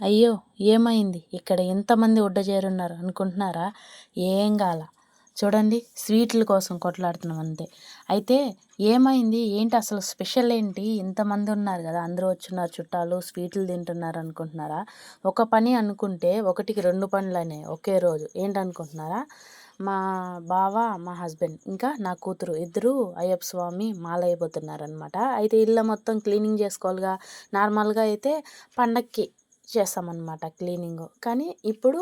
అయ్యో ఏమైంది? ఇక్కడ ఇంతమంది ఉడ్డ చేరున్నారు అనుకుంటున్నారా? ఏం కాల చూడండి స్వీట్ల కోసం కొట్లాడుతున్నాం అంతే. అయితే ఏమైంది? ఏంటి అసలు స్పెషల్ ఏంటి? ఇంతమంది ఉన్నారు కదా అందరూ వచ్చున్నారు చుట్టాలు స్వీట్లు తింటున్నారు అనుకుంటున్నారా? ఒక పని అనుకుంటే ఒకటికి రెండు పనులనే ఒకే రోజు. ఏంటనుకుంటున్నారా మా బావ మా హస్బెండ్ ఇంకా నా కూతురు ఇద్దరు అయ్యప్ప స్వామి మాలైపోతున్నారనమాట అయితే ఇళ్ళ మొత్తం క్లీనింగ్ చేసుకోవాలిగా. నార్మల్గా అయితే పండక్కి చేస్తామన్నమాట క్లీనింగ్. కానీ ఇప్పుడు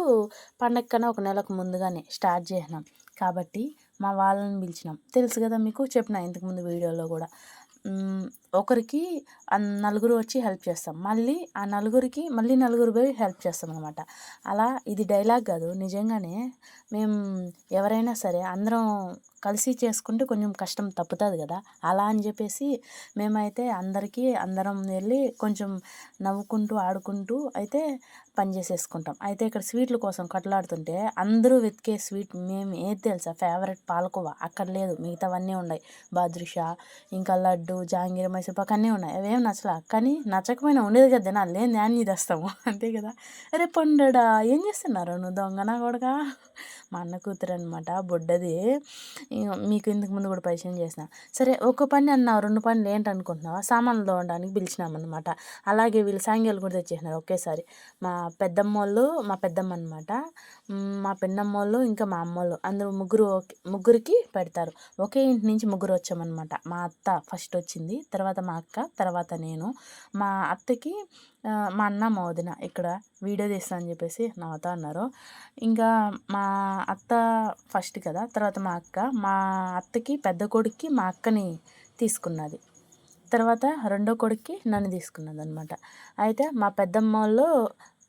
పండగ కన్నా ఒక నెలకు ముందుగానే స్టార్ట్ చేసినాం. కాబట్టి మా వాళ్ళని పిలిచినాం. తెలుసు కదా మీకు చెప్పిన ఇంతకుముందు వీడియోలో కూడా. ఒకరికి నలుగురు వచ్చి హెల్ప్ చేస్తాం. మళ్ళీ ఆ నలుగురికి మళ్ళీ నలుగురు పోయి హెల్ప్ చేస్తాం అనమాట అలా ఇది డైలాగ్ కాదు. నిజంగానే మేము ఎవరైనా సరే అందరం కలిసి చేసుకుంటే కొంచెం కష్టం తప్పుతుంది కదా. అలా అని చెప్పేసి మేమైతే అందరికీ అందరం వెళ్ళి కొంచెం నవ్వుకుంటూ ఆడుకుంటూ అయితే పని చేసేసుకుంటాం. అయితే ఇక్కడ స్వీట్ల కోసం కట్లాడుతుంటే అందరూ వెతికే స్వీట్ మేము ఏది తెలుసా? ఫేవరెట్ పాలకోవా. అక్కడ లేదు. మిగతావన్నీ ఉన్నాయి. బాదుషా ఇంకా లడ్డు జాంగీర మైసూర్పాకు అన్నీ ఉన్నాయి. అవేం నచ్చలా? కానీ నచ్చకపోయినా ఉండేది కదా నా లేని దాన్ని తెస్తాము అంతే కదా? అరే పండడా ఏం చేస్తున్నారు? నువ్వు దొంగనా కూడా మా అన్న కూతురు అనమాట బొడ్డది. మీకు ఇంతకు ముందు కూడా పరిచయం చేసిన. సరే ఒక పని అన్నావు రెండు పనులు ఏంటనుకుంటున్నావా సామాన్లు తోమడానికి పిలిచినామన్నమాట. అలాగే వీళ్ళు సాంగ్యాలు కూడా తెచ్చేసినారు ఒకేసారి. మా పెద్దమ్మ వాళ్ళు మా పెద్దమ్మ అనమాట మా పెన్నమ్మ వాళ్ళు ఇంకా మా అమ్మ వాళ్ళు అందరూ ముగ్గురు ముగ్గురికి పెడతారు. ఒకే ఇంటి నుంచి ముగ్గురు వచ్చామన్నమాట. మా అత్త ఫస్ట్ వచ్చింది తర్వాత మా అక్క తర్వాత నేను. మా అత్తకి మా అన్న మా వదిన ఇక్కడ వీడియో తీస్తా అని చెప్పేసి నవ్వుతా అన్నారు. ఇంకా మా అత్త ఫస్ట్ కదా తర్వాత మా అక్క. మా అత్తకి పెద్ద కొడుక్కి మా అక్కని తీసుకున్నది. తర్వాత రెండో కొడుక్కి నన్ను తీసుకున్నది అనమాట అయితే మా పెద్దమ్మ వాళ్ళు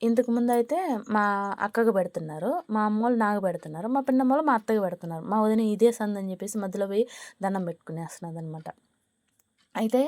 ఇంతకుముందు అయితే మా అక్కకు పెడుతున్నారు మా అమ్మ వాళ్ళు నాకు పెడుతున్నారు మా పిన్నమ్మ వాళ్ళు మా అత్తకు పెడుతున్నారు. మా వదిన ఇదే సందని చెప్పేసి మధ్యలో పోయి దండం పెట్టుకునేస్తున్నది అనమాట అయితే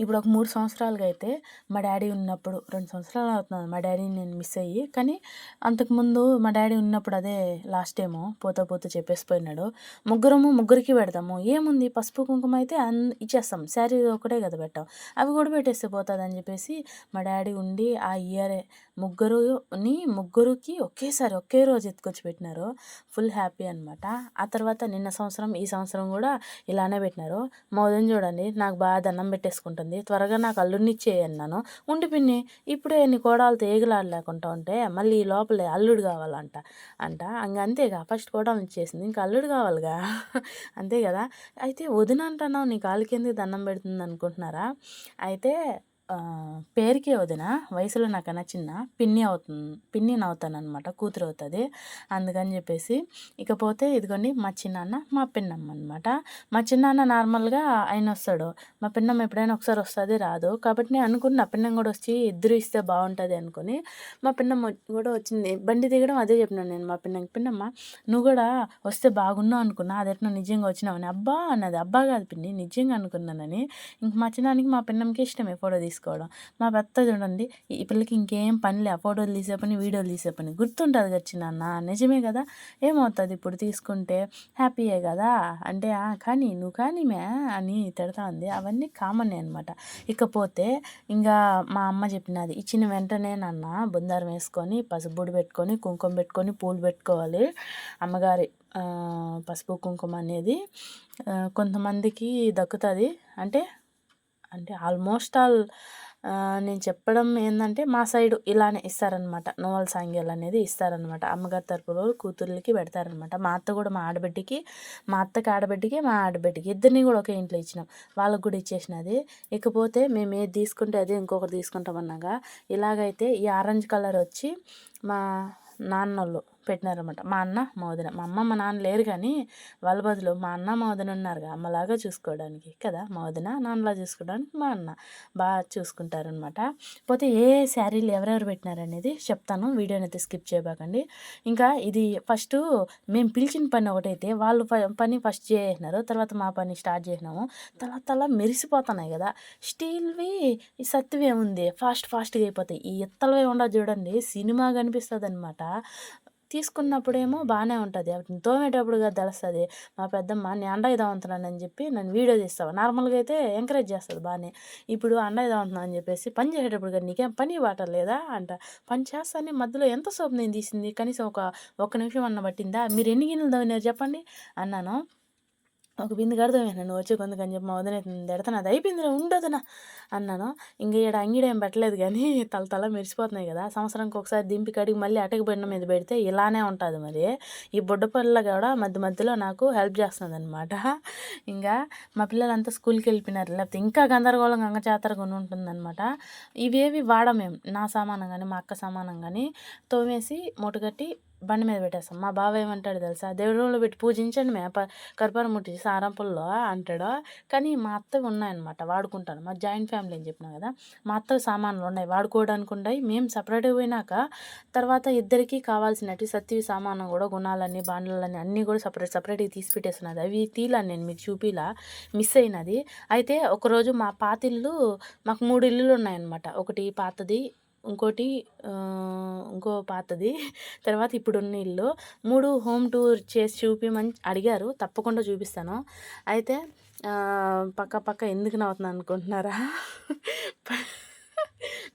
ఇప్పుడు ఒక మూడు సంవత్సరాలుగా అయితే మా డాడీ ఉన్నప్పుడు రెండు సంవత్సరాలు అవుతున్నాను మా డాడీని నేను మిస్ అయ్యి కానీ అంతకుముందు మా డాడీ ఉన్నప్పుడు అదే లాస్ట్ టైము పోతా పోతా చెప్పేసిపోయినాడు. ముగ్గురము ముగ్గురికి పెడతాము. ఏముంది? పసుపు కుంకుమ అయితే అన్ ఇచ్చేస్తాం. శారీ ఒకటే కదా పెట్టాం. అవి కూడా పెట్టేస్తే పోతుంది అని చెప్పేసి మా డాడీ ఉండి ఆ ఇయరే ముగ్గురుని ముగ్గురికి ఒకేసారి ఒకే రోజు ఎత్తుకొచ్చి పెట్టినారు. ఫుల్ హ్యాపీ అనమాట ఆ తర్వాత నిన్న సంవత్సరం ఈ సంవత్సరం కూడా ఇలానే పెట్టినారు. మా చూడండి నాకు బాగా దండం పెట్టేసుకుంటుంది. త్వరగా నాకు అల్లుడిని ఇచ్చేయన్నాను ఉండి పిన్ని ఇప్పుడే నీ కోడలతో ఏగులాడలేకుండా ఉంటే మళ్ళీ ఈ లోపలే అల్లుడు కావాలంట అంట. అంతేగా ఫస్ట్ కోడలు ఇచ్చేసింది ఇంకా అల్లుడు కావాలిగా. అంతే కదా? అయితే వదిన అంటున్నావు నీ కాలు కింద దండం పెడుతుంది అనుకుంటున్నారా? అయితే పేరుకే వదిన. వయసులో నాకన్నా చిన్న పిన్ని అవుతుంది పిన్ని అవుతానమాట కూతురు అవుతుంది. అందుకని చెప్పేసి ఇకపోతే ఇదిగోండి మా చిన్నాన్న మా పిన్నమ్మ అనమాట మా చిన్నాన్న నార్మల్గా ఆయన వస్తాడు. మా పిన్నమ్మ ఎప్పుడైనా ఒకసారి వస్తుంది రాదు. కాబట్టి నేను అనుకున్నా పిన్నం కూడా వచ్చి ఇద్దరు ఇస్తే బాగుంటుంది అనుకుని మా పిన్నమ్మ కూడా వచ్చింది. బండి దిగడం అదే చెప్పినాను నేను మా పిన్న పిన్నమ్మ నువ్వు కూడా వస్తే బాగున్నావు అనుకున్నా అది ఎట్లా నిజంగా వచ్చినావని అబ్బా! అన్నది. అబ్బా కాదు పిన్ని నిజంగా అనుకున్నానని. ఇంక మా చిన్నానికి మా పిన్నమ్మకి ఇష్టమే ఫోటో తీసుకు తీసుకోవడం. మా పెద్ద చూడండి ఈ పిల్లకి ఇంకేం పనిలే ఫోటోలు తీసే పని వీడియోలు తీసే పని గుర్తుంటుంది వచ్చిన నిజమే కదా? ఏమవుతుంది ఇప్పుడు తీసుకుంటే? హ్యాపీయే కదా? అంటే కానీ నువ్వు కానీ మే అని తిడతా ఉంది అవన్నీ కామన్ అనమాట ఇకపోతే ఇంకా మా అమ్మ చెప్పినది ఇచ్చిన వెంటనే నాన్న బుందారం వేసుకొని పసుపుడు పెట్టుకొని కుంకుమ పెట్టుకొని పూలు పెట్టుకోవాలి. అమ్మగారి పసుపు కుంకుమ అనేది కొంతమందికి దక్కుతుంది. అంటే అంటే ఆల్మోస్ట్ ఆల్ నేను చెప్పడం ఏంటంటే మా సైడు ఇలానే ఇస్తారనమాట. నోవల్ సాంగ్యాలు అనేది ఇస్తారనమాట. అమ్మగారి తరపులో కూతుర్లకి పెడతారనమాట. మా అత్త కూడా మా ఆడబిడ్డకి మా అత్తకి ఆడబిడ్డకి మా ఆడబిడ్డకి ఇద్దరిని కూడా ఒకే ఇంట్లో ఇచ్చినాం. వాళ్ళకు కూడా ఇచ్చేసినది. ఇకపోతే మేము ఏది తీసుకుంటే అదే ఇంకొకటి తీసుకుంటామన్నాగా ఇలాగైతే ఈ ఆరెంజ్ కలర్ వచ్చి మా నాన్నోళ్ళు పెట్టినారనమాట మా అన్న మా వదిన. మా అమ్మ మా నాన్న లేరు కానీ వాళ్ళ బదులు మా అన్న మా వదిన ఉన్నారుగా అమ్మలాగా చూసుకోవడానికి కదా. మా వదిన నాన్నలా చూసుకోవడానికి మా అన్న బాగా చూసుకుంటారనమాట పోతే ఏ శారీలు ఎవరెవరు పెట్టినారనేది చెప్తాను. వీడియోని అయితే స్కిప్ చేయబాకండి. ఇంకా ఇది ఫస్ట్ మేము పిలిచిన పని ఒకటైతే వాళ్ళు పని ఫస్ట్ చేసినారు తర్వాత మా పని స్టార్ట్ చేసినాము. తర్వాత అలా మెరిసిపోతున్నాయి కదా. స్టీల్వి ఈ సత్తువే ఉంది. ఫాస్ట్ ఫాస్ట్గా అయిపోతాయి. ఈ ఎత్తలవే ఉండదు చూడండి. సినిమా కనిపిస్తుంది అనమాట తీసుకున్నప్పుడేమో బాగానే ఉంటుంది. వాటిని తోమేటప్పుడుగా తెలుస్తుంది. మా పెద్దమ్మ నేను అండ చెప్పి నన్ను వీడియో తీస్తావు? నార్మల్గా అయితే ఎంకరేజ్ చేస్తుంది బాగానే ఇప్పుడు అండ ఇదామంటున్నాను అని చెప్పేసి పని చేసేటప్పుడు కానీ నీకేం పని బాట లేదా అంట. పని చేస్తానే మధ్యలో ఎంత సోపు నేను తీసింది? కనీసం ఒక ఒక్క నిమిషం అన్న పట్టిందా? మీరు ఎన్ని గిన్నెలు తవ్వినారు చెప్పండి అన్నాను. ఒక బింది కడతామే నువ్వు వచ్చే కొందుకని చెప్పి మా వదిన ఎడతాను అది అయిపోయింది ఉండదునా అన్నాను. ఇంక ఈడ అంగిడేం పెట్టలేదు కానీ తల తల మెరిసిపోతున్నాయి కదా. సంవత్సరానికి ఒకసారి దింపి కడిగి మళ్ళీ అటక బండి మీద పెడితే ఇలానే ఉంటుంది మరి. ఈ బుడ్డ పిల్ల కూడా మధ్య మధ్యలో నాకు హెల్ప్ చేస్తుంది అనమాట ఇంకా మా పిల్లలంతా స్కూల్కి వెళ్ళిపోయినారు. లేకపోతే ఇంకా గందరగోళం గంగ జాతరగా ఉంటుందన్నమాట. ఇవేవి వాడమేం నా సామానం కానీ మా అక్క సామానం కానీ తోమేసి మూటగట్టి బండి మీద పెట్టేస్తాం. మా బావ ఏమంటాడు తెలుసా? దేవుడి రూమ్లో పెట్టి పూజించండి మే కర్పూరం ముట్టి సారంపుల్లో అంటాడు. కానీ మా అత్తవి ఉన్నాయన్నమాట. వాడుకుంటాను. మా జాయింట్ ఫ్యామిలీ అని చెప్పినా కదా? మా అత్త సామాన్లు ఉన్నాయి. వాడుకోవడానికి ఉన్నాయి మేము సపరేట్గా పోయినాక తర్వాత ఇద్దరికి కావాల్సినట్టు సత్యవి సామానం కూడా గుణాలన్నీ బాండ్లన్నీ అన్నీ కూడా సపరేట్ సపరేట్గా తీసి పెట్టేస్తున్నది. అవి తీలా నేను మీకు చూపిలా. మిస్ అయినది. అయితే ఒకరోజు మా పాతిళ్ళు మాకు మూడు ఇల్లులు ఉన్నాయన్నమాట. ఒకటి పాతది ఇంకోటి ఇంకో పాతది. తర్వాత ఇప్పుడున్న ఇల్లు. మూడు హోమ్ టూర్ చేసి చూపిమని అడిగారు. తప్పకుండా చూపిస్తాను. అయితే పక్క పక్క ఎందుకు నవ్వుతున్నాను అనుకుంటున్నారా?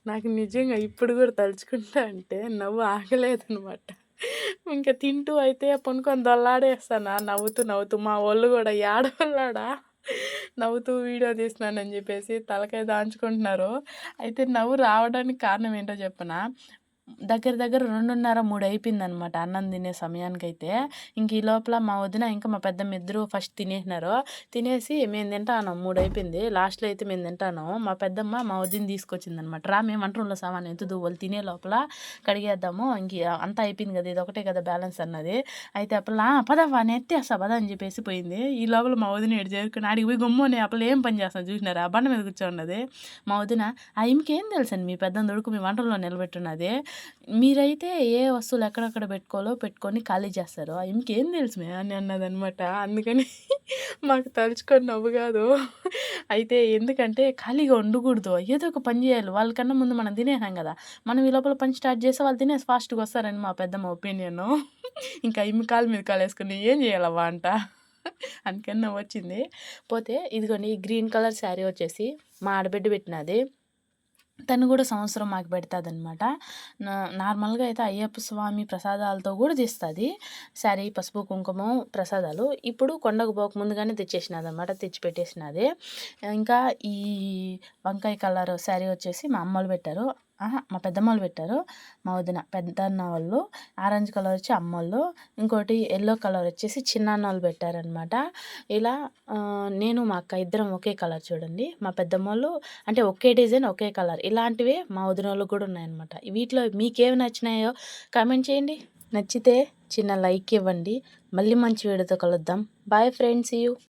నాకు నిజంగా ఇప్పుడు కూడా తలుచుకుంటా అంటే నవ్వు ఆగలేదనమాట ఇంకా తింటూ అయితే పొనుకొని దొల్లాడేస్తాను నవ్వుతూ నవ్వుతూ మా వాళ్ళు కూడా ఏడవల్లాడా నవ్వుతూ వీడియో తీస్తున్నానని చెప్పేసి తలకాయ దాంచుకుంటున్నారు. అయితే నవ్వు రావడానికి కారణం ఏంటో చెప్పనా? దగ్గర దగ్గర రెండున్నర మూడు అయిపోయిందనమాట. అన్నం తినే సమయానికైతే. ఇంక ఈ లోపల మా వదిన ఇంకా మా పెద్దమ్మ ఇద్దరు ఫస్ట్ తినేసినారు. తినేసి మేము తింటాను మూడు అయిపోయింది. లాస్ట్లో అయితే మేము తింటాను మా పెద్దమ్మ మా వదిన తీసుకొచ్చింది అనమాట రా మేము వంటరంలో సామాన్ ఎంత వాళ్ళు తినే లోపల కడిగేద్దాము. ఇంక అంతా అయిపోయింది కదా ఇది ఒకటే కదా బ్యాలెన్స్ అన్నది. అయితే అప్పల పదవా నెత్తేస్తా పద అని చెప్పేసి పోయింది. ఈ లోపల మా వదిన ఏడు చేరుకుని అడిగి పోయి గమ్ముని అప్పుడు ఏం పని చేస్తాను చూసినారా? బండ మీద కూర్చోన్నది మా వదిన ఆ ఇంకేం తెలుసండి మీ పెద్ద దొడుకు మీ వంటల్లో నిలబెట్టున్నది. మీరైతే ఏ వస్తువులు ఎక్కడెక్కడ పెట్టుకోవాలో పెట్టుకొని ఖాళీ చేస్తారు? ఇంకేం తెలుసు మే అని అన్నదనమాట. అందుకని మాకు తలుచుకొని నవ్వు కాదు. అయితే ఎందుకంటే ఖాళీగా ఉండకూడదు. ఏదో ఒక పని చేయాలి. వాళ్ళకన్నా ముందు మనం తినేసాం కదా. మనం ఈ లోపల పని స్టార్ట్ చేస్తే వాళ్ళు తినేసి ఫాస్ట్గా వస్తారని మా పెద్దమ్మ ఒపీనియన్. ఇంకా ఇమ్మి కాలు మీద కాలు వేసుకుని ఏం చేయాలవ్వా అంట. అందుకని వచ్చింది పోతే ఇదిగోండి ఈ గ్రీన్ కలర్ శారీ వచ్చేసి మా ఆడబిడ్డ పెట్టినది. తను కూడా సంవత్సరం మాకు పెడుతుంది అనమాట నార్మల్గా అయితే అయ్యప్ప స్వామి ప్రసాదాలతో కూడా తీస్తుంది. సరే పసుపు కుంకుమ ప్రసాదాలు. ఇప్పుడు కొండకు పోక ముందుగానే తెచ్చేసినది అనమాట తెచ్చి పెట్టేసినది ఇంకా ఈ వంకాయ కలర్ శారీ వచ్చేసి మా అమ్మలు పెట్టారు. మా పెద్దమ్మలు పెట్టారు. మా వదిన పెద్దన్న వాళ్ళు ఆరెంజ్ కలర్ వచ్చి అమ్మోళ్ళు ఇంకోటి ఎల్లో కలర్ వచ్చేసి చిన్నాన్న వాళ్ళు పెట్టారనమాట ఇలా నేను మా అక్క ఇద్దరం ఒకే కలర్ చూడండి. మా పెద్దమ్మోళ్ళు అంటే ఒకే డిజైన్ ఒకే కలర్. ఇలాంటివే మా వదిన వాళ్ళు కూడా ఉన్నాయన్నమాట. వీటిలో మీకేమి నచ్చినాయో కామెంట్ చేయండి. నచ్చితే చిన్న లైక్ ఇవ్వండి. మళ్ళీ మంచి వీడియోతో కలుద్దాం. Bye friends you.